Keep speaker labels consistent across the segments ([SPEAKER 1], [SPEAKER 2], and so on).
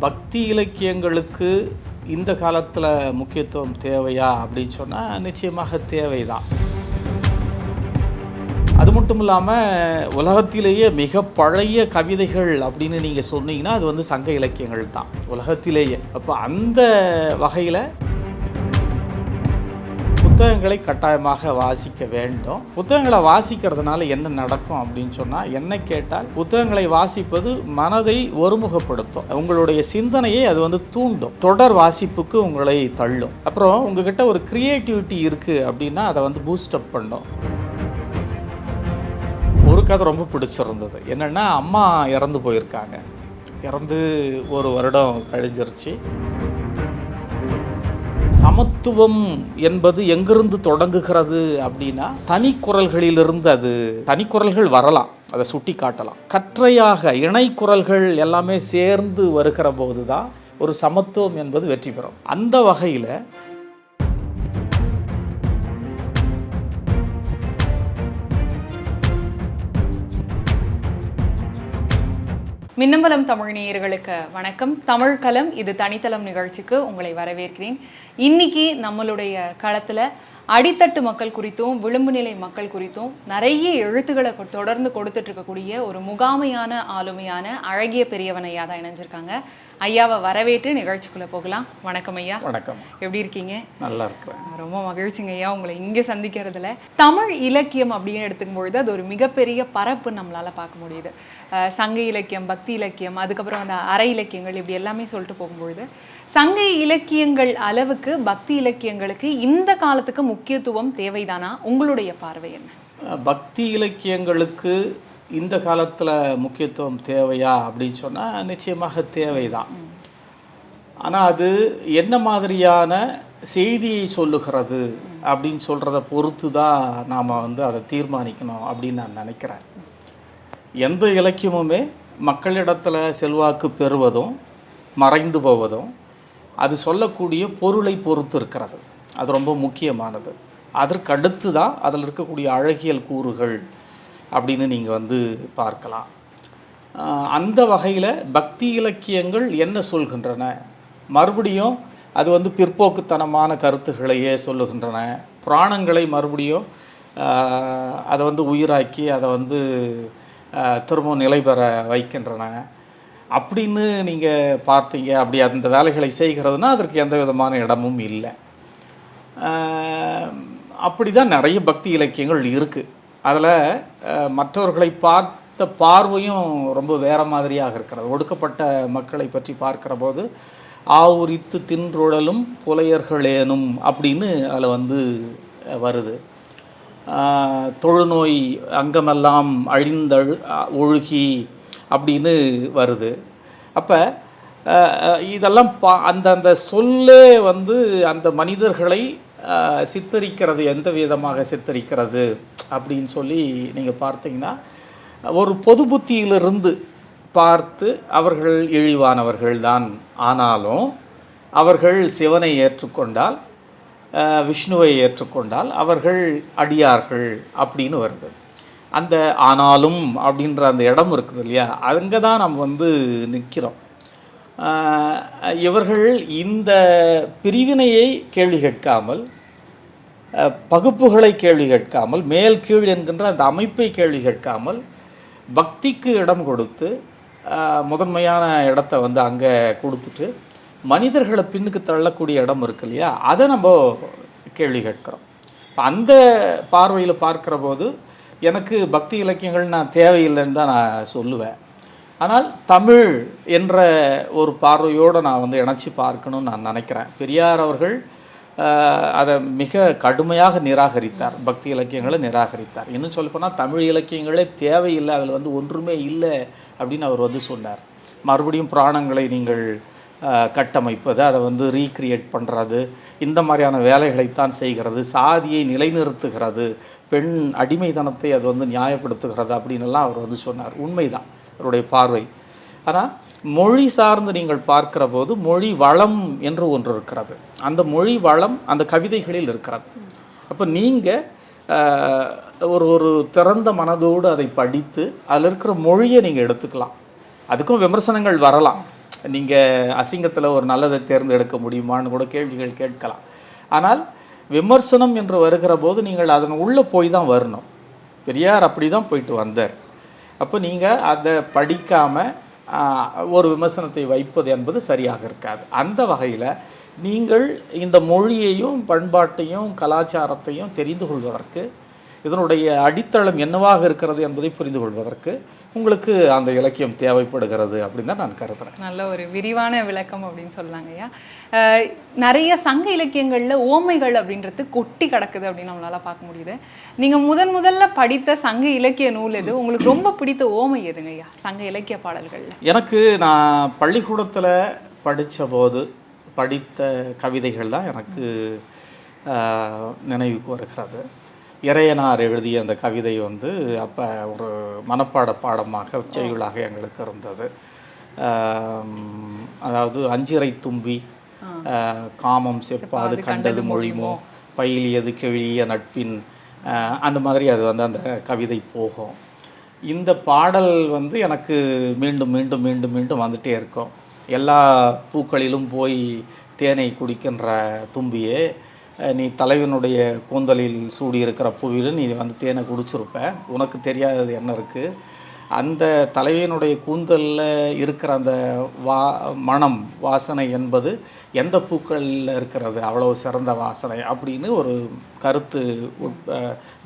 [SPEAKER 1] பக்தி இலக்கியங்களுக்கு இந்த காலத்தில் முக்கியத்துவம் தேவையா அப்படின்னு சொன்னால் நிச்சயமாக தேவைதான். அது மட்டும் இல்லாமல் உலகத்திலேயே மிக பழைய கவிதைகள் அப்படின்னு நீங்கள் சொன்னீங்கன்னா அது வந்து சங்க இலக்கியங்கள் தான். உலகத்திலேயே. அப்போ அந்த வகையில் புத்தகங்களை கட்டாயமாக வாசிக்க வேண்டும். புத்தகங்களை வாசிக்கிறதுனால என்ன நடக்கும் அப்படின்னு சொன்னால் என்ன கேட்டால் புத்தகங்களை வாசிப்பது மனதை ஒருமுகப்படுத்தும். உங்களுடைய சிந்தனையை அது வந்து தூண்டும். தொடர் வாசிப்புக்கு உங்களை தள்ளும். அப்புறம் உங்ககிட்ட ஒரு கிரியேட்டிவிட்டி இருக்குது அப்படின்னா அதை வந்து பூஸ்டப் பண்ணும். ஒரு கதை ரொம்ப பிடிச்சிருந்தது. என்னென்னா அம்மா இறந்து போயிருக்காங்க. இறந்து ஒரு வருடம் கழிஞ்சிருச்சு. சமத்துவம் என்பது எங்கிருந்து தொடங்குகிறது அப்படின்னா தனிக்குரல்களிலிருந்து அது தனிக்குரல்கள் வரலாம் அதை சுட்டி காட்டலாம். கற்றையாக இணை குரல்கள் எல்லாமே சேர்ந்து வருகிற போது தான் ஒரு சமத்துவம் என்பது வெற்றி பெறும். அந்த வகையில்
[SPEAKER 2] மின்னம்பலம் தமிழ் நேயர்களுக்கு வணக்கம். தமிழ் கலம் இது தனித்தளம் நிகழ்ச்சிக்கு உங்களை வரவேற்கிறேன். இன்னைக்கு நம்மளுடைய களத்துல அடித்தட்டு மக்கள் குறித்தும் விளிம்பு நிலை மக்கள் குறித்தும் நிறைய எழுத்துக்களை தொடர்ந்து கொடுத்துட்டு இருக்கக்கூடிய ஒரு முகாமையான ஆளுமையான அழகிய பெரியவன் ஐயா தான் இணைஞ்சிருக்காங்க. ஐயாவை வரவேற்று நிகழ்ச்சிக்குள்ள போகலாம். வணக்கம் ஐயா.
[SPEAKER 1] வணக்கம்.
[SPEAKER 2] எப்படி இருக்கீங்க?
[SPEAKER 1] நல்லா இருக்கிறேன்.
[SPEAKER 2] ரொம்ப மகிழ்ச்சிங்க ஐயா உங்களை இங்கே சந்திக்கிறதுல. தமிழ் இலக்கியம் அப்படின்னு எடுத்துக்கும் பொழுது அது ஒரு மிகப்பெரிய பரப்பு நம்மளால பார்க்க முடியுது. சங்க இலக்கியம் பக்தி இலக்கியம் அதுக்கப்புறம் அந்த அரை இலக்கியங்கள் இப்படி எல்லாமே சொல்லிட்டு போகும்பொழுது சங்க இலக்கியங்கள் அளவுக்கு பக்தி இலக்கியங்களுக்கு இந்த காலத்துக்கு முக்கியத்துவம் தேவைதானா? உங்களுடைய பார்வை என்ன?
[SPEAKER 1] பக்தி இலக்கியங்களுக்கு இந்த காலத்தில் முக்கியத்துவம் தேவையா அப்படின்னு சொன்னால் நிச்சயமாக தேவைதான். ஆனால் அது என்ன மாதிரியான செய்தியை சொல்லுகிறது அப்படின்னு சொல்கிறத பொறுத்து தான் நாம் வந்து அதை தீர்மானிக்கணும் அப்படின்னு நான் நினைக்கிறேன். எந்த இலக்கியமுமே மக்களிடத்தில் செல்வாக்கு பெறுவதும் மறைந்து போவதும் அது சொல்லக்கூடிய பொருளை பொறுத்து இருக்கிறது. அது ரொம்ப முக்கியமானது. அதற்கடுத்து தான் அதில் இருக்கக்கூடிய அழகியல் கூறுகள் அப்படின்னு நீங்கள் வந்து பார்க்கலாம். அந்த வகையில் பக்தி இலக்கியங்கள் என்ன சொல்கின்றன? மறுபடியும் அது வந்து பிற்போக்குத்தனமான கருத்துக்களையே சொல்லுகின்றன. புராணங்களை மறுபடியும் அதை வந்து உயிராக்கி அதை வந்து திரும்ப நிலை பெற வைக்கின்றன. அப்படின்னு நீங்கள் பார்த்தீங்க அப்படி அந்த வேலைகளை செய்கிறதுனா அதற்கு எந்த விதமான இடமும் இல்லை. அப்படி தான் நிறைய பக்தி இலக்கியங்கள் இருக்குது அதில் மற்றவர்களை பார்த்த பார்வையும் ரொம்ப வேறு மாதிரியாக இருக்கிறது. ஒடுக்கப்பட்ட மக்களை பற்றி பார்க்குற போது ஆவுரித்து தின்றுழலும் புலையர்களேனும் அப்படின்னு அதில் வந்து வருது. தொழுநோய் அங்கமெல்லாம் அழிந்தழு ஒழுகி அப்படின்னு வருது. அப்போ இதெல்லாம் பா அந்த அந்த சொல்லே வந்து அந்த மனிதர்களை சித்தரிக்கிறது எந்த விதமாக சித்தரிக்கிறது அப்படின்னு சொல்லி நீங்கள் பார்த்தீங்கன்னா ஒரு பொது புத்தியிலிருந்து பார்த்து அவர்கள் இழிவானவர்கள் தான். ஆனாலும் அவர்கள் சிவனை ஏற்றுக்கொண்டால் விஷ்ணுவை ஏற்றுக்கொண்டால் அவர்கள் அடியார்கள் அப்படின்னு வருது. அந்த ஆனாலும் அப்படின்ற அந்த இடம் இருக்குது இல்லையா? அங்கே தான் நம்ம வந்து நிற்கிறோம் இவர்கள் இந்த பிரிவினையை கேள்வி கேட்காமல் பகுப்புகளை கேள்வி கேட்காமல் மேல் கீழ் என்கின்ற அந்த அமைப்பை கேள்வி கேட்காமல் பக்திக்கு இடம் கொடுத்து முதன்மையான இடத்த வந்து அங்கே கொடுத்துட்டு மனிதர்களை பின்னுக்கு தள்ளக்கூடிய இடம் இருக்கு இல்லையா? அதை நம்ம கேள்வி கேட்குறோம். அந்த பார்வையில் பார்க்குற போது எனக்கு பக்தி இலக்கியங்கள் நான் தேவையில்லைன்னு தான் நான் சொல்லுவேன். ஆனால் தமிழ் என்ற ஒரு பார்வையோடு நான் வந்து இணைச்சி பார்க்கணும்னு நான் நினைக்கிறேன். பெரியார் அவர்கள் அதை மிக கடுமையாக நிராகரித்தார். பக்தி இலக்கியங்களை நிராகரித்தார். இன்னும் சொல்லப்போனால் தமிழ் இலக்கியங்களே தேவையில்லை அதில் வந்து ஒன்றுமே இல்லை அப்படின்னு அவர் வந்து சொன்னார். மறுபடியும் புராணங்களை நீங்கள் கட்டமைப்பது அதை வந்து ரீக்ரியேட் பண்ணுறது இந்த மாதிரியான வேலைகளைத்தான் செய்கிறது சாதியை நிலைநிறுத்துகிறது பெண் அடிமைத்தனத்தை அது வந்து நியாயப்படுத்துகிறது அப்படின்னு எல்லாம் அவர் வந்து சொன்னார். உண்மைதான் அவருடைய பார்வை. ஆனால் மொழி சார்ந்து நீங்கள் பார்க்கிற போது மொழி வளம் என்று ஒன்று இருக்கிறது. அந்த மொழி வளம் அந்த கவிதைகளில் இருக்கிறது. அப்போ நீங்கள் ஒரு ஒரு திறந்த மனதோடு அதை படித்து அதில் இருக்கிற மொழியை நீங்கள் எடுத்துக்கலாம். அதுக்கும் விமர்சனங்கள் வரலாம். நீங்கள் அசிங்கத்தில் ஒரு நல்லதை தேர்ந்தெடுக்க முடியுமான்னு கூட கேள்விகள் கேட்கலாம். ஆனால் விமர்சனம் என்று வருகிற போது நீங்கள் அதன் உள்ளே போய் தான் வரணும். பெரியார் அப்படி தான் போயிட்டு வந்தார். அப்போ நீங்கள் அதை படிக்காமல் ஒரு விமர்சனத்தை வைப்பது என்பது சரியாக இருக்காது. அந்த வகையில் நீங்கள் இந்த மொழியையும் பண்பாட்டையும் கலாச்சாரத்தையும் தெரிந்து கொள்வதற்கு இதனுடைய அடித்தளம் என்னவாக இருக்கிறது என்பதை புரிந்து கொள்வதற்கு உங்களுக்கு அந்த இலக்கியம் தேவைப்படுகிறது அப்படின்னு தான் நான் கருதுறேன்.
[SPEAKER 2] நல்ல ஒரு விரிவான விளக்கம் அப்படின்னு சொல்லலாங்க ஐயா. நிறைய சங்க இலக்கியங்கள்ல ஓமைகள் அப்படின்றது கொட்டி கிடக்குது அப்படின்னு நம்மளால பார்க்க முடியுது. நீங்க முதன் முதல்ல படித்த சங்க இலக்கிய நூல் எது? உங்களுக்கு ரொம்ப பிடித்த ஓமை எதுங்க ஐயா சங்க இலக்கிய பாடல்கள்ல?
[SPEAKER 1] எனக்கு நான் பள்ளிக்கூடத்தில் படித்த போது படித்த கவிதைகள் தான் எனக்கு நினைவுக்கு வருகிறது. இறையனார் எழுதிய அந்த கவிதை வந்து அப்போ ஒரு மனப்பாட பாடமாக செய்யுளாக எங்களுக்கு இருந்தது. அதாவது அஞ்சிறை தும்பி காமம் செப்பாது கண்டது மொழிமோ பயிலியது கெழிய நட்பின் அந்த மாதிரி அது வந்து அந்த கவிதை போகும். இந்த பாடல் வந்து எனக்கு மீண்டும் மீண்டும் மீண்டும் மீண்டும் வந்துட்டே இருக்கும். எல்லா பூக்களிலும் போய் தேனை குடிக்கின்ற தும்பியே நீ தலைவனுடைய கூந்தலில் சூடி இருக்கிற பூவிலும் நீ வந்து தேனை குடிச்சிருப்ப. உனக்கு தெரியாதது என்ன இருக்குது அந்த தலைவனுடைய கூந்தலில் இருக்கிற அந்த வா மனம் வாசனை என்பது எந்த பூக்களில் இருக்கிறது? அவ்வளோ சிறந்த வாசனை அப்படின்னு ஒரு கருத்து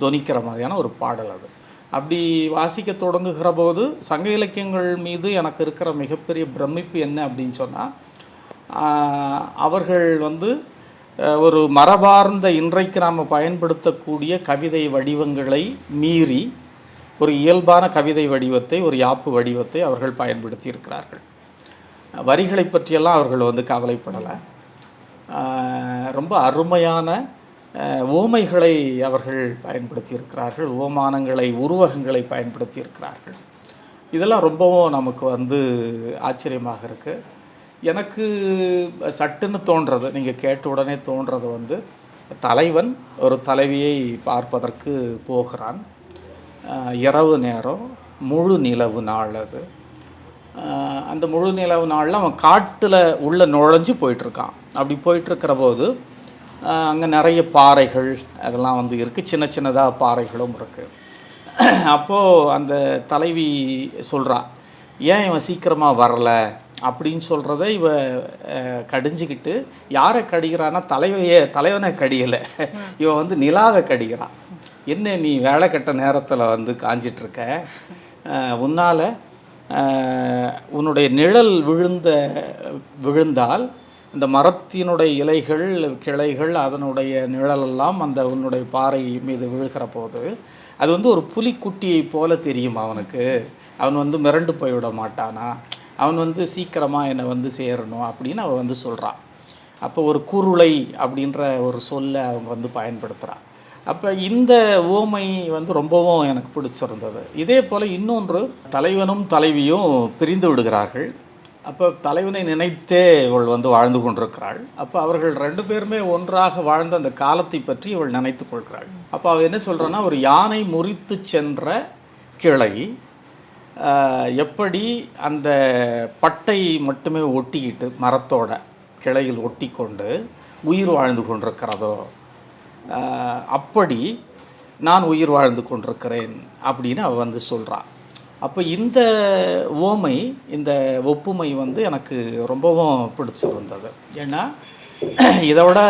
[SPEAKER 1] துவனிக்கிற மாதிரியான ஒரு பாடல் அது. அப்படி வாசிக்க தொடங்குகிற போது சங்க இலக்கியங்கள் மீது எனக்கு இருக்கிற மிகப்பெரிய பிரமிப்பு என்ன அப்படின்னு சொன்னால் அவர்கள் வந்து ஒரு மரபார்ந்த இன்றைக்கு நாம் பயன்படுத்தக்கூடிய கவிதை வடிவங்களை மீறி ஒரு இயல்பான கவிதை வடிவத்தை ஒரு யாப்பு வடிவத்தை அவர்கள் பயன்படுத்தி இருக்கிறார்கள் வரிகளை பற்றியெல்லாம் அவர்கள் வந்து கவலைப்படலை. ரொம்ப அருமையான ஓமைகளை அவர்கள் பயன்படுத்தி இருக்கிறார்கள் ஓமானங்களை உருவகங்களை பயன்படுத்தி இருக்கிறார்கள் இதெல்லாம் ரொம்பவும் நமக்கு வந்து ஆச்சரியமாக இருக்குது எனக்கு சட்டுன்னு தோன்றது நீங்கள் கேட்ட உடனே தோன்றது வந்து தலைவன் ஒரு தலைவியை பார்ப்பதற்கு போகிறான். இரவு நேரம் முழு நிலவு நாள் அது. அந்த முழு நிலவு நாளில் அவன் காட்டில் உள்ள நுழைஞ்சு போயிட்டுருக்கான். அப்படி போயிட்டுருக்கிற போது அங்கே நிறைய பாறைகள் அதெல்லாம் வந்து இருக்குது சின்ன சின்னதாக பாறைகளும் இருக்குது அப்போது அந்த தலைவி சொல்கிறா ஏன் இவன் சீக்கிரமாக வரல? அப்படின்னு சொல்கிறத இவ கடிஞ்சிக்கிட்டு யாரை கடிகிறான்னா தலைவையே தலைவனை கடியலை. இவன் வந்து நிலாவை கடிக்கிறான் என்ன நீ வேலை கட்ட நேரத்தில் வந்து காஞ்சிட்ருக்க? உன்னால் உன்னுடைய நிழல் விழுந்த விழுந்தால் இந்த மரத்தினுடைய இலைகள் கிளைகள் அதனுடைய நிழலெல்லாம் அந்த உன்னுடைய பாறை மீது விழுகிற போது அது வந்து ஒரு புலிக்குட்டியை போல தெரியும் அவனுக்கு? அவன் வந்து மிரண்டு போய்விட மாட்டானா? அவன் வந்து சீக்கிரமாக என்னை வந்து சேரணும் அப்படின்னு அவன் வந்து சொல்கிறான் அப்போ ஒரு குருளை அப்படின்ற ஒரு சொல்லை அவங்க வந்து பயன்படுத்துகிறான் அப்போ இந்த ஓமை வந்து ரொம்பவும் எனக்கு பிடிச்சிருந்தது. இதே போல் இன்னொன்று தலைவனும் தலைவியும் பிரிந்து விடுகிறார்கள். அப்போ தலைவனை நினைத்தே இவள் வந்து வாழ்ந்து கொண்டிருக்கிறாள். அப்போ அவர்கள் ரெண்டு பேருமே ஒன்றாக வாழ்ந்த அந்த காலத்தை பற்றி இவள் நினைத்து கொள்கிறாள். அப்போ அவள் என்ன சொல்கிறான்னா ஒரு யானை முறித்து சென்ற கிளை எப்படி அந்த பட்டை மட்டுமே ஒட்டிக்கிட்டு மரத்தோட கிளையில் ஒட்டி கொண்டு உயிர் வாழ்ந்து கொண்டிருக்கிறதோ அப்படி நான் உயிர் வாழ்ந்து கொண்டிருக்கிறேன் அப்படின்னு அவள் வந்து சொல்கிறான் அப்போ இந்த ஓமை இந்த ஒப்புமை வந்து எனக்கு ரொம்பவும் பிடிச்சிருந்தது. ஏன்னா இதை விட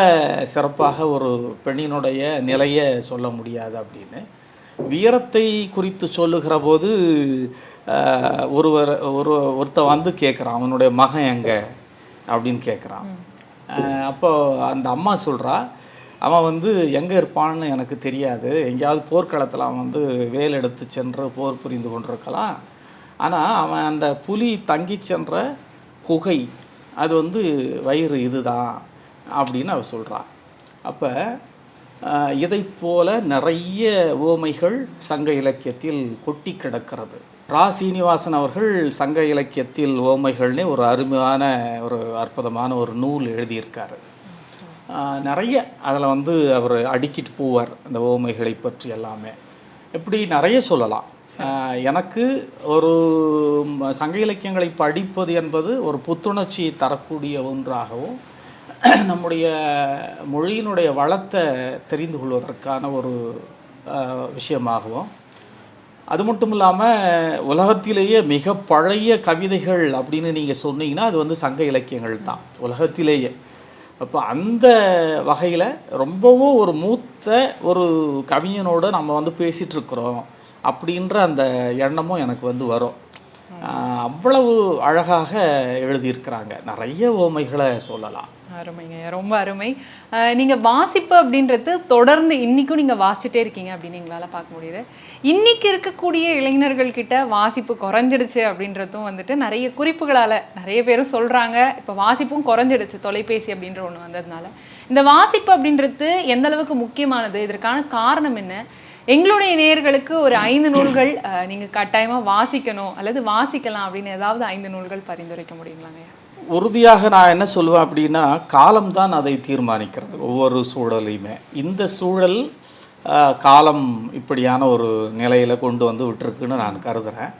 [SPEAKER 1] சிறப்பாக ஒரு பெண்ணினுடைய நிலையை சொல்ல முடியாது அப்படின்னு. வீரத்தை குறித்து சொல்லுகிற போது ஒருவர் ஒரு ஒருத்தன் வந்து கேட்குறான் அவனுடைய மகன் எங்க? அப்படின்னு கேட்குறான் அப்போ அந்த அம்மா சொல்றா அவன் வந்து எங்கே இருப்பான்னு எனக்கு தெரியாது. எங்கேயாவது போர்க்களத்தில் அவன் வந்து வேல் எடுத்து சென்று போர் புரிந்து கொண்டிருக்கலாம். ஆனால் அவன் அந்த புலி தங்கி சென்ற குகை அது வந்து வயிறு இதுதான். அப்படின்னு அவ சொல்றா. அப்போ இதைப்போல போல நிறைய ஓமைகள் சங்க இலக்கியத்தில் கொட்டி கிடக்கிறது. ரா. சீனிவாசன் அவர்கள் சங்க இலக்கியத்தில் ஓமைகள்னே ஒரு அருமையான ஒரு அற்புதமான ஒரு நூல் எழுதியிருக்காரு. நிறைய அதில் வந்து அவர் அடுக்கிட்டு போவார் அந்த ஓமைகளை பற்றி எல்லாமே. இப்படி நிறைய சொல்லலாம். எனக்கு ஒரு சங்க இலக்கியங்களை படிப்பது என்பது ஒரு புத்துணர்ச்சியை தரக்கூடிய ஒன்றாகவும் நம்முடைய மொழியினுடைய வளத்தை தெரிந்து கொள்வதற்கான ஒரு விஷயமாகவும் அது மட்டும் இல்லாமல் உலகத்திலேயே மிக பழைய கவிதைகள் அப்படின்னு நீங்கள் சொன்னீங்கன்னா அது வந்து சங்க இலக்கியங்கள் தான் உலகத்திலேயே. அப்போ அந்த வகையில் ரொம்பவும் ஒரு மூத்த ஒரு கவிஞனோடு நம்ம வந்து பேசிகிட்ருக்குறோம் அப்படின்ற அந்த எண்ணமும் எனக்கு வந்து வரும். அவ்வளவு அழகாக எழுதியிருக்கிறாங்க. நிறைய ஓமைகளை சொல்லலாம்.
[SPEAKER 2] அருமைங்க ரொம்ப அருமை. நீங்கள் நீங்க வாசிப்பு அப்படின்றது தொடர்ந்து இன்னைக்கும் நீங்க வாசிச்சுட்டே இருக்கீங்க அப்படின்னு எங்களால பார்க்க முடியுது. இன்னைக்கு இருக்கக்கூடிய இளைஞர்கள் கிட்ட வாசிப்பு குறைஞ்சிடுச்சு அப்படின்றதும் வந்துட்டு நிறைய குறிப்புகளால நிறைய பேரும் சொல்றாங்க. இப்ப வாசிப்பும் குறைஞ்சிடுச்சு தொலைபேசி அப்படின்ற ஒண்ணு வந்ததுனால. இந்த வாசிப்பு அப்படின்றது எந்த அளவுக்கு முக்கியமானது? இதற்கான காரணம் என்ன? எங்களுடைய நேயர்களுக்கு ஒரு ஐந்து நூல்கள் அஹ், நீங்க கட்டாயமா வாசிக்கணும் அல்லது வாசிக்கலாம் அப்படின்னு ஏதாவது ஐந்து நூல்கள் பரிந்துரைக்க முடியுங்களாங்க
[SPEAKER 1] உறுதியாக நான் என்ன சொல்லுவேன் அப்படின்னா காலம்தான் அதை தீர்மானிக்கிறது ஒவ்வொரு சூழலையுமே. இந்த சூழல் காலம் இப்படியான ஒரு நிலையில் கொண்டு வந்து விட்டுருக்குன்னு நான் கருதுகிறேன்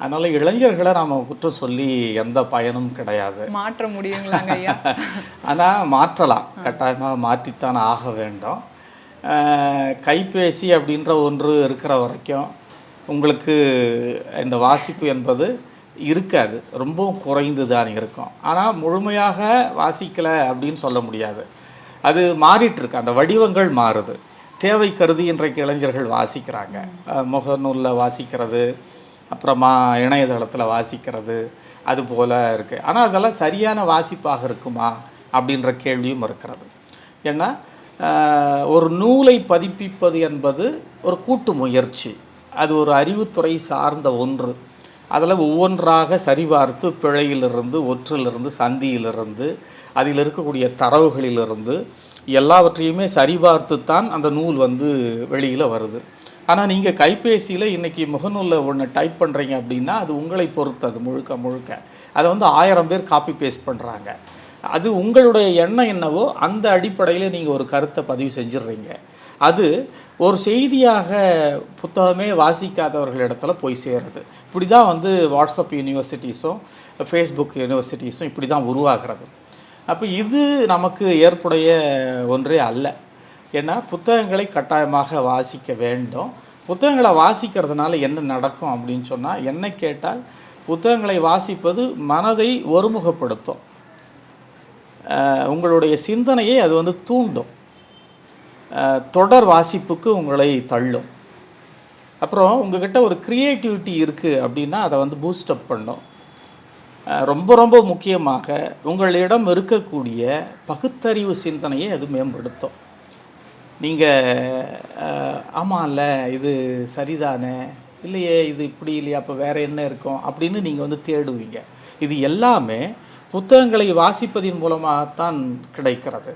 [SPEAKER 1] அதனால் இளைஞர்களை நாம் குற்றம் சொல்லி எந்த பயனும் கிடையாது.
[SPEAKER 2] மாற்ற முடியுங்களாங்க ஐயா?
[SPEAKER 1] ஆனால் மாற்றலாம். கட்டாயமாக மாற்றித்தான் ஆக வேண்டும். கைபேசி அப்படின்ற ஒன்று இருக்கிற வரைக்கும் உங்களுக்கு இந்த வாசிப்பு என்பது இருக்காது. ரொம்பவும் குறைந்து தான் இருக்கும். ஆனால் முழுமையாக வாசிக்கலை அப்படின்னு சொல்ல முடியாது. அது மாறிட்டுருக்கு அந்த வடிவங்கள் மாறுது. தேவை கருதி இன்றைக்கு இளைஞர்கள் வாசிக்கிறாங்க. முகநூலில் வாசிக்கிறது அப்புறமா இணையதளத்தில் வாசிக்கிறது அது போல் இருக்குது ஆனால் அதெல்லாம் சரியான வாசிப்பாக இருக்குமா அப்படின்ற கேள்வியும் இருக்கிறது. ஏன்னா ஒரு நூலை பதிப்பிப்பது என்பது ஒரு கூட்டு முயற்சி. அது ஒரு அறிவுத்துறை சார்ந்த ஒன்று. அதில் ஒவ்வொன்றாக சரிபார்த்து பிழையிலிருந்து ஒற்றிலிருந்து சந்தியிலிருந்து அதில் இருக்கக்கூடிய தரவுகளிலிருந்து எல்லாவற்றையுமே சரிபார்த்து தான் அந்த நூல் வந்து வெளியில் வருது. ஆனால் நீங்கள் கைபேசியில் இன்றைக்கி முகநூலில் ஒன்று டைப் பண்ணுறீங்க அப்படின்னா அது உங்களை பொறுத்தது முழுக்க முழுக்க. அதை வந்து ஆயிரம் பேர் காப்பி பேஸ்ட் பண்ணுறாங்க அது உங்களுடைய எண்ணம் என்னவோ அந்த அடிப்படையில் நீங்கள் ஒரு கருத்தை பதிவு செஞ்சிடுறீங்க. அது ஒரு செய்தியாக புத்தகமே வாசிக்காதவர்கள் இடத்துல போய் சேருது. இப்படி தான் வந்து வாட்ஸ்அப் யூனிவர்சிட்டிஸும் ஃபேஸ்புக் யூனிவர்சிட்டிஸும் இப்படி தான் உருவாகிறது. அப்போ இது நமக்கு ஏற்புடைய ஒன்றே அல்ல. ஏன்னா புத்தகங்களை கட்டாயமாக வாசிக்க வேண்டும். புத்தகங்களை வாசிக்கிறதுனால என்ன நடக்கும் அப்படின்னு சொன்னால் என்ன கேட்டால் புத்தகங்களை வாசிப்பது மனதை ஒருமுகப்படுத்தும். உங்களுடைய சிந்தனையை அது வந்து தூண்டும். தொடர் வாசிப்புக்கு உங்களை தள்ளும். அப்புறம் உங்ககிட்ட ஒரு க்ரியேட்டிவிட்டி இருக்குது அப்படின்னா அதை வந்து பூஸ்டப் பண்ணும். ரொம்ப ரொம்ப முக்கியமாக உங்களிடம் இருக்கக்கூடிய பகுத்தறிவு சிந்தனையை அது மேம்படுத்தும். நீங்கள் ஆமாம்ல இது சரிதானே? இல்லையே இது இப்படி இல்லையா? அப்போ வேறு என்ன இருக்கும்? அப்படின்னு நீங்கள் வந்து தேடுவீங்க. இது எல்லாமே புத்தகங்களை வாசிப்பதின் மூலமாகத்தான் கிடைக்கிறது.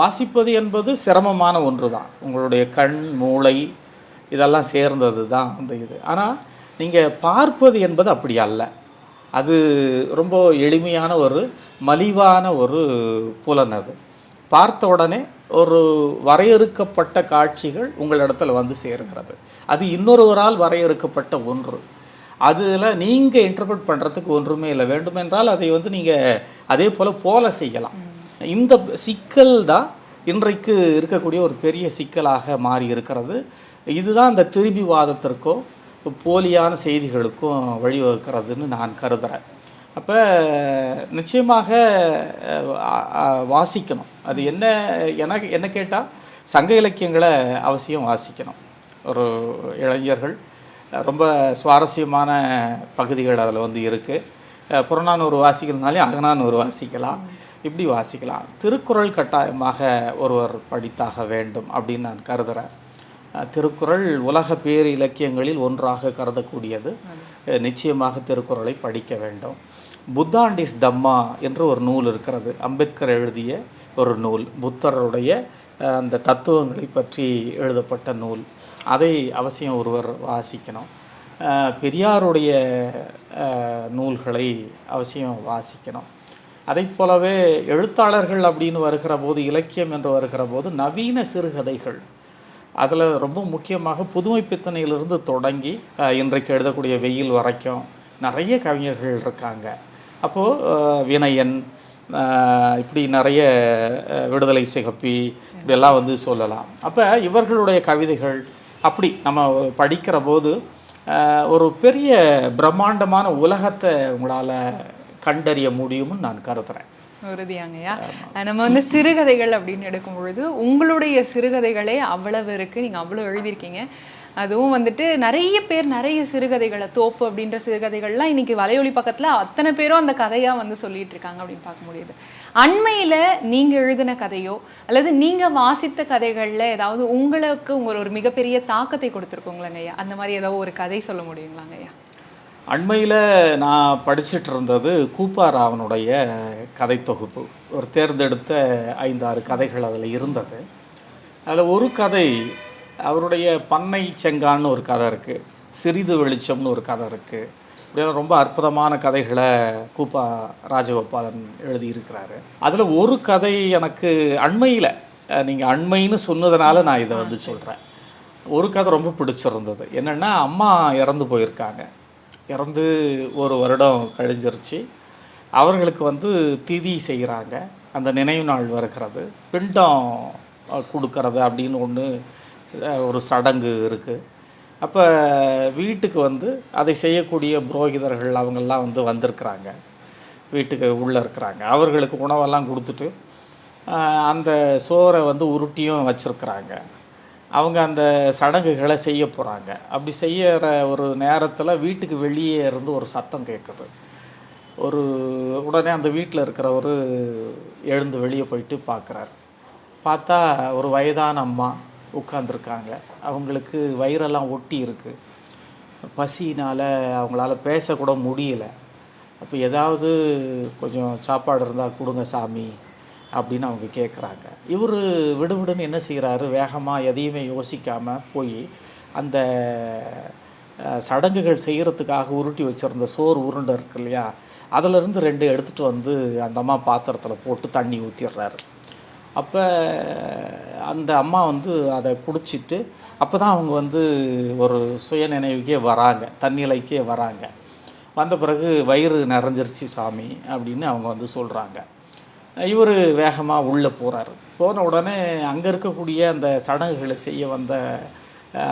[SPEAKER 1] வாசிப்பது என்பது சிரமமான ஒன்று தான் உங்களுடைய கண் மூளை இதெல்லாம் சேர்ந்தது தான் அந்த இது. ஆனால் நீங்கள் பார்ப்பது என்பது அப்படி அல்ல. அது ரொம்ப எளிமையான ஒரு மலிவான ஒரு புலன் அது. பார்த்த உடனே ஒரு வரையறுக்கப்பட்ட காட்சிகள் உங்களிடத்தில் வந்து சேர்கிறது. அது இன்னொருவரால் வரையறுக்கப்பட்ட ஒன்று. அதில் நீங்கள் இன்டர்பிரட் பண்ணுறதுக்கு ஒன்றுமே இல்லை. வேண்டுமென்றால் அதை வந்து நீங்கள் அதே போல் போல செய்யலாம். இந்த சிக்கல் தான் இன்றைக்கு இருக்கக்கூடிய ஒரு பெரிய சிக்கலாக மாறி இருக்கிறது. இதுதான் இந்த திரும்பி வாதத்திற்கும் போலியான செய்திகளுக்கும் வழிவகுக்கிறதுன்னு நான் கருதுகிறேன் அப்போ நிச்சயமாக வாசிக்கணும். அது என்ன எனக்கு என்ன கேட்டால் சங்க இலக்கியங்களை அவசியம் வாசிக்கணும். ஒரு இளைஞர்கள் ரொம்ப சுவாரஸ்யமான பகுதிகள் அதில் வந்து இருக்குது புறநானூறு வாசிக்கிறதுனாலே அகநானூறு வாசிக்கலாம். இப்படி வாசிக்கலாம். திருக்குறள் கட்டாயமாக ஒருவர் படித்தாக வேண்டும் அப்படின்னு நான் கருதுகிறேன் திருக்குறள் உலக பேர் இலக்கியங்களில் ஒன்றாக கருதக்கூடியது. நிச்சயமாக திருக்குறளை படிக்க வேண்டும். புத்தாண்டிஸ் தம்மா என்று ஒரு நூல் இருக்கிறது. அம்பேத்கர் எழுதிய ஒரு நூல் புத்தருடைய அந்த தத்துவங்களை பற்றி எழுதப்பட்ட நூல். அதை அவசியம் ஒருவர் வாசிக்கணும். பெரியாருடைய நூல்களை அவசியம் வாசிக்கணும். அதை போலவே எழுத்தாளர்கள் அப்படின்னு வருகிற போது இலக்கியம் என்று வருகிற போது நவீன சிறுகதைகள். அதில் ரொம்ப முக்கியமாக புதுமை பித்தனையிலிருந்து தொடங்கி இன்றைக்கு எழுதக்கூடிய வெயில் வரைக்கும் நிறைய கவிஞர்கள் இருக்காங்க. அப்போது வினயன் இப்படி நிறைய விடுதலை சிகப்பி இப்படியெல்லாம் வந்து சொல்லலாம். அப்போ இவர்களுடைய கவிதைகள் அப்படி நம்ம படிக்கிற போது ஒரு பெரிய பிரம்மாண்டமான உலகத்தை உங்களால் கண்டறிய முடியும்னு நான் கருதுறேன்.
[SPEAKER 2] உறுதியாங்கய்யா நம்ம வந்து சிறுகதைகள் அப்படின்னு எடுக்கும் பொழுது உங்களுடைய சிறுகதைகளே அவ்வளவு இருக்கு நீங்க அவ்வளவு எழுதியிருக்கீங்க. அதுவும் வந்துட்டு நிறைய பேர் நிறைய சிறுகதைகளை தோப்பு அப்படின்ற சிறுகதைகள்லாம் இன்னைக்கு வலையொலி பக்கத்துல அத்தனை பேரும் அந்த கதையா வந்து சொல்லிட்டு இருக்காங்க அப்படின்னு பார்க்க முடியுது. அண்மையில நீங்க எழுதின கதையோ அல்லது நீங்க வாசித்த கதைகள்ல ஏதாவது உங்களுக்கு உங்க ஒரு மிகப்பெரிய தாக்கத்தை கொடுத்துருக்கோங்களாங்கய்யா அந்த மாதிரி ஏதாவது ஒரு கதை சொல்ல முடியுங்களாங்கய்யா
[SPEAKER 1] அண்மையில் நான் படிச்சிட்டு இருந்தது கூப்பா ராவனுடைய கதை தொகுப்பு. ஒரு தேர்ந்தெடுத்த ஐந்தாறு கதைகள் அதில் இருந்தது. அதில் ஒரு கதை அவருடைய பண்ணை செங்கான்னு ஒரு கதை இருக்குது சிறிது வெளிச்சம்னு ஒரு கதை இருக்குது இப்படியெல்லாம் ரொம்ப அற்புதமான கதைகளை கூப்பா ராஜகோபாலன் எழுதியிருக்கிறாரு. அதில் ஒரு கதை எனக்கு அண்மையில் நீங்கள் அண்மைன்னு சொன்னதுனால நான் இதை வந்து சொல்கிறேன் ஒரு கதை ரொம்ப பிடிச்சிருந்தது. என்னென்னா அம்மா இறந்து போயிருக்காங்க. இறந்து ஒரு வருடம் கழிஞ்சிருச்சு. அவர்களுக்கு வந்து திதி செய்கிறாங்க அந்த நினைவு நாள் வருகிறது. பிண்டம் கொடுக்கறது அப்படின்னு ஒன்று ஒரு சடங்கு இருக்குது அப்போ வீட்டுக்கு வந்து அதை செய்யக்கூடிய புரோகிதர்கள் அவங்கெல்லாம் வந்து வந்திருக்கிறாங்க. வீட்டுக்கு உள்ளே இருக்கிறாங்க. அவர்களுக்கு உணவெல்லாம் கொடுத்துட்டு அந்த சோறை வந்து உருட்டியும் வச்சுருக்குறாங்க. அவங்க அந்த சடங்குகளை செய்ய போகிறாங்க அப்படி செய்கிற ஒரு நேரத்தில் வீட்டுக்கு வெளியே இருந்து ஒரு சத்தம் கேட்குது ஒரு உடனே அந்த வீட்டில் இருக்கிறவர் எழுந்து வெளியே போயிட்டு பார்க்குறாரு பார்த்தா ஒரு வயதான அம்மா உட்காந்துருக்காங்க அவங்களுக்கு வயிறெல்லாம் ஒட்டி இருக்குது பசினால் அவங்களால பேசக்கூட முடியல. அப்போ ஏதாவது கொஞ்சம் சாப்பாடு இருந்தால் கொடுங்க சாமி அப்படின்னு அவங்க கேட்குறாங்க இவர் விடுவிடுன்னு என்ன செய்கிறாரு வேகமாக எதையுமே யோசிக்காமல் போய் அந்த சடங்குகள் செய்கிறதுக்காக உருட்டி வச்சுருந்த சோறு உருண்டை இருக்கு இல்லையா? அதிலிருந்து ரெண்டு எடுத்துகிட்டு வந்து அந்த அம்மா பாத்திரத்தில் போட்டு தண்ணி ஊற்றிடுறாரு அப்போ அந்த அம்மா வந்து அதை பிடிச்சிட்டு அப்போ தான் அவங்க வந்து ஒரு சுய நினைவுக்கே வராங்க தன்னிலைக்கே வராங்க. வந்த பிறகு வயிறு நிறைஞ்சிருச்சு சாமி அப்படின்னு அவங்க வந்து சொல்கிறாங்க இவர் வேகமாக உள்ளே போகிறாரு போன உடனே அங்கே இருக்கக்கூடிய அந்த சடங்குகளை செய்ய வந்த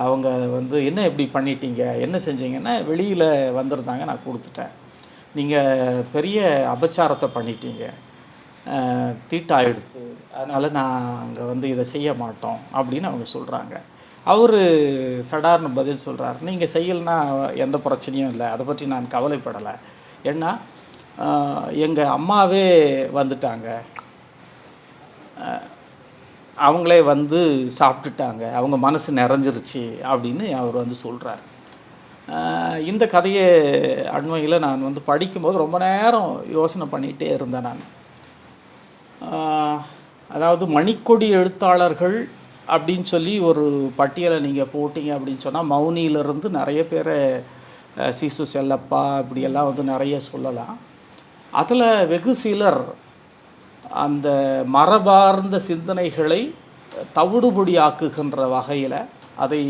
[SPEAKER 1] அவங்க வந்து என்ன இப்படி பண்ணிட்டீங்க? என்ன செஞ்சீங்கன்னா வெளியில் வந்திருந்தாங்க நான் கொடுத்துட்டேன். நீங்கள் பெரிய அபச்சாரத்தை பண்ணிட்டீங்க. அஹ், தீட்டாயிடுத்து அதனால் நான் அங்கே வந்து இதை செய்ய மாட்டோம் அப்படின்னு அவங்க சொல்கிறாங்க அவர் சடார்னு பதில் சொல்கிறார் நீங்கள் செய்யலைன்னா எந்த பிரச்சனையும் இல்லை. அதை பற்றி நான் கவலைப்படலை. ஏன்னா எங்கள் அம்மாவே வந்துட்டாங்க. அவங்களே வந்து சாப்பிட்டுட்டாங்க. அவங்க மனசு நிறைஞ்சிருச்சு அப்படின்னு அவர் வந்து சொல்கிறார் இந்த கதையை அண்மையில் நான் வந்து படிக்கும்போது ரொம்ப நேரம் யோசனை பண்ணிகிட்டே இருந்தேன் நான். அதாவது மணிக்கொடி எழுத்தாளர்கள் அப்படின்னு சொல்லி ஒரு பட்டியலை நீங்கள் போட்டிங்க அப்படின்னு சொன்னால் மௌனியிலிருந்து நிறைய பேரை சிசு செல்லப்பா இப்படியெல்லாம் வந்து நிறைய சொல்லலாம். அதில் வெகு சிலர் அந்த மரபார்ந்த சிந்தனைகளை தவிடுபடியாக்குகின்ற வகையில் அதை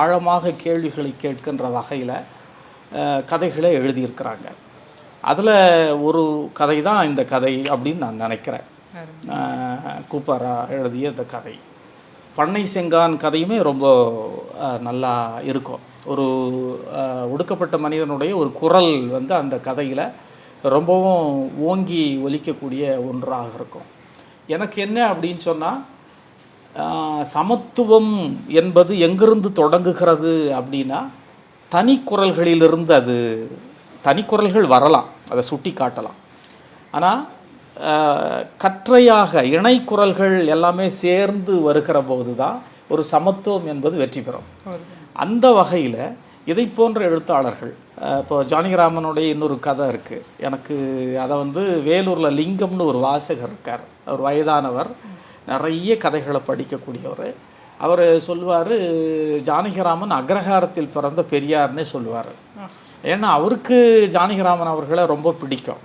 [SPEAKER 1] ஆழமாக கேள்விகளை கேட்கின்ற வகையில் கதைகளை எழுதியிருக்கிறாங்க. அதில் ஒரு கதை தான் இந்த கதை அப்படின்னு நான் நினைக்கிறேன். கூப்பாரா எழுதிய இந்த கதை. பண்ணை செங்கான் கதையுமே ரொம்ப நல்லா இருக்கும். ஒரு ஒடுக்கப்பட்ட மனிதனுடைய ஒரு குரல் வந்து அந்த கதையில் ரொம்பவும் ஓங்கி ஒலிக்கக்கூடிய ஒன்றாக இருக்கும். எனக்கு என்ன அப்படின்னு சொன்னால் சமத்துவம் என்பது எங்கிருந்து தொடங்குகிறது அப்படின்னா தனிக்குரல்களிலிருந்து அது தனிக்குரல்கள் வரலாம். அதை சுட்டி காட்டலாம் ஆனால் கற்றையாக இணைக்குரல்கள் எல்லாமே சேர்ந்து வருகிற போது தான் ஒரு சமத்துவம் என்பது வெற்றி பெறும். அந்த வகையில் இதை போன்ற எழுத்தாளர்கள் இப்போ ஜானகிராமனுடைய இன்னொரு கதை இருக்குது எனக்கு அதை வந்து வேலூரில் லிங்கம்னு ஒரு வாசகர் இருக்கார். அவர் வயதானவர். நிறைய கதைகளை படிக்கக்கூடியவர். அவர் சொல்லுவார் ஜானகிராமன் அக்ரஹாரத்தில் பிறந்த பெரியார்னே சொல்லுவார். ஏன்னா அவருக்கு ஜானகிராமன் அவர்களை ரொம்ப பிடிக்கும்.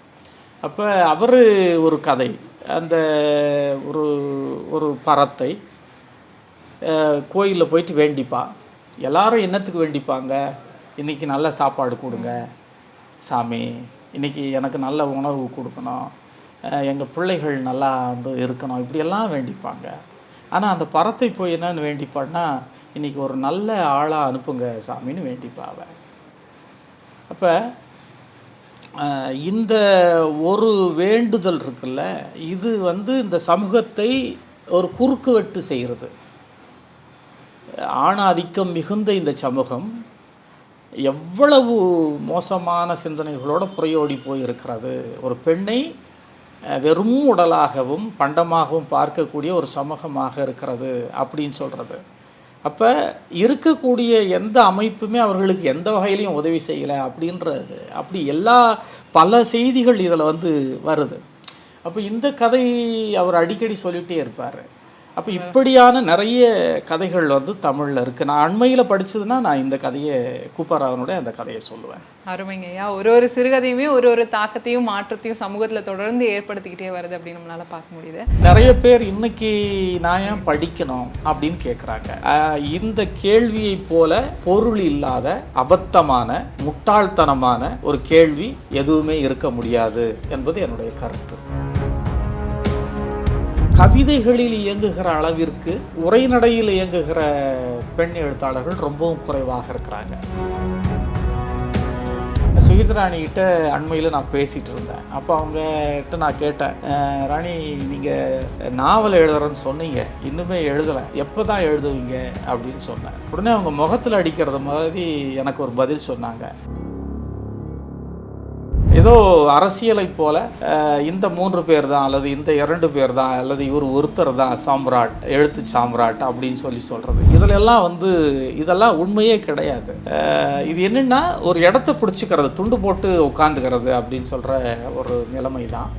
[SPEAKER 1] அப்போ அவர் ஒரு கதை அந்த ஒரு ஒரு பறத்தை கோயிலில் போயிட்டு வேண்டிப்பா. எல்லாரும் என்னத்துக்கு வேண்டிப்பாங்க? இன்றைக்கி நல்ல சாப்பாடு கொடுங்க. சாமி இன்றைக்கி எனக்கு நல்ல உணவு கொடுக்கணும். எங்கள் பிள்ளைகள் நல்லா வந்து இருக்கணும். இப்படியெல்லாம் வேண்டிப்பாங்க. ஆனால் அந்த பறத்தை போய் என்னன்னு வேண்டிப்பான்னா இன்றைக்கி ஒரு நல்ல ஆளாக அனுப்புங்க சாமின்னு வேண்டிப்பாவை அப்போ இந்த ஒரு வேண்டுதல் இருக்குல்ல இது வந்து இந்த சமூகத்தை ஒரு குறுக்குவெட்டு செய்கிறது. ஆணாதிக்கம் மிகுந்த இந்த சமூகம் எவ்வளவு மோசமான சிந்தனைகளோடு புறையோடி போயிருக்கிறது. ஒரு பெண்ணை வெறும் உடலாகவும் பண்டமாகவும் பார்க்கக்கூடிய ஒரு சமூகமாக இருக்கிறது அப்படின்னு சொல்கிறது அப்போ இருக்கக்கூடிய எந்த அமைப்புமே அவர்களுக்கு எந்த வகையிலையும் உதவி செய்யலை அப்படின்றது. அப்படி எல்லா பல செய்திகள் இதில் வந்து வருது. அப்போ இந்த கதை அவர் அடிக்கடி சொல்லிகிட்டே இருப்பார். அப்போ இப்படியான நிறைய கதைகள் வந்து தமிழில் இருக்குது நான் அண்மையில் படிச்சதுன்னா நான் இந்த கதையை கூப்பராவனுடைய அந்த கதையை சொல்லுவேன்.
[SPEAKER 2] அருமைங்க. ஐயா ஒரு ஒரு சிறுகதையுமே ஒரு ஒரு தாக்கத்தையும் மாற்றத்தையும் சமூகத்துல தொடர்ந்து ஏற்படுத்திக்கிட்டே வருது அப்படின்னு நம்மளால பார்க்க முடியுது.
[SPEAKER 1] நிறைய பேர் இன்னைக்கு நான் ஏன் படிக்கணும் அப்படின்னு கேட்குறாங்க இந்த கேள்வியை போல பொருள் இல்லாத அபத்தமான முட்டாள்தனமான ஒரு கேள்வி எதுவுமே இருக்க முடியாது என்பது என்னுடைய கருத்து. கவிதைகளில் இயங்குகிற அளவிற்கு உரைநடையில் இயங்குகிற பெண் எழுத்தாளர்கள் ரொம்பவும் குறைவாக இருக்கிறாங்க. சுகித்ராணிகிட்ட அண்மையில் நான் பேசிகிட்டு இருந்தேன். அப்போ அவங்ககிட்ட நான் கேட்டேன் ராணி நீங்கள் நாவல் எழுதுறேன்னு சொன்னீங்க. இன்னுமே எழுதலை. எப்போ தான் எழுதுவீங்க? அப்படின்னு சொன்னேன். உடனே அவங்க முகத்தில் அடிக்கிறது மாதிரி எனக்கு ஒரு பதில் சொன்னாங்க. ஏதோ அரசியலை போல இந்த மூன்று பேர் தான் அல்லது இந்த இரண்டு பேர் தான் அல்லது இவர் ஒருத்தர் தான் சாம்ராட் எழுத்து சாம்ராட் அப்படின்னு சொல்லி சொல்கிறது இதிலெல்லாம் வந்து இதெல்லாம் உண்மையே கிடையாது. இது என்னென்னா ஒரு இடத்த பிடிச்சிக்கிறது துண்டு போட்டு உட்காந்துக்கிறது அப்படின்னு சொல்கிற ஒரு நிலைமை தான்.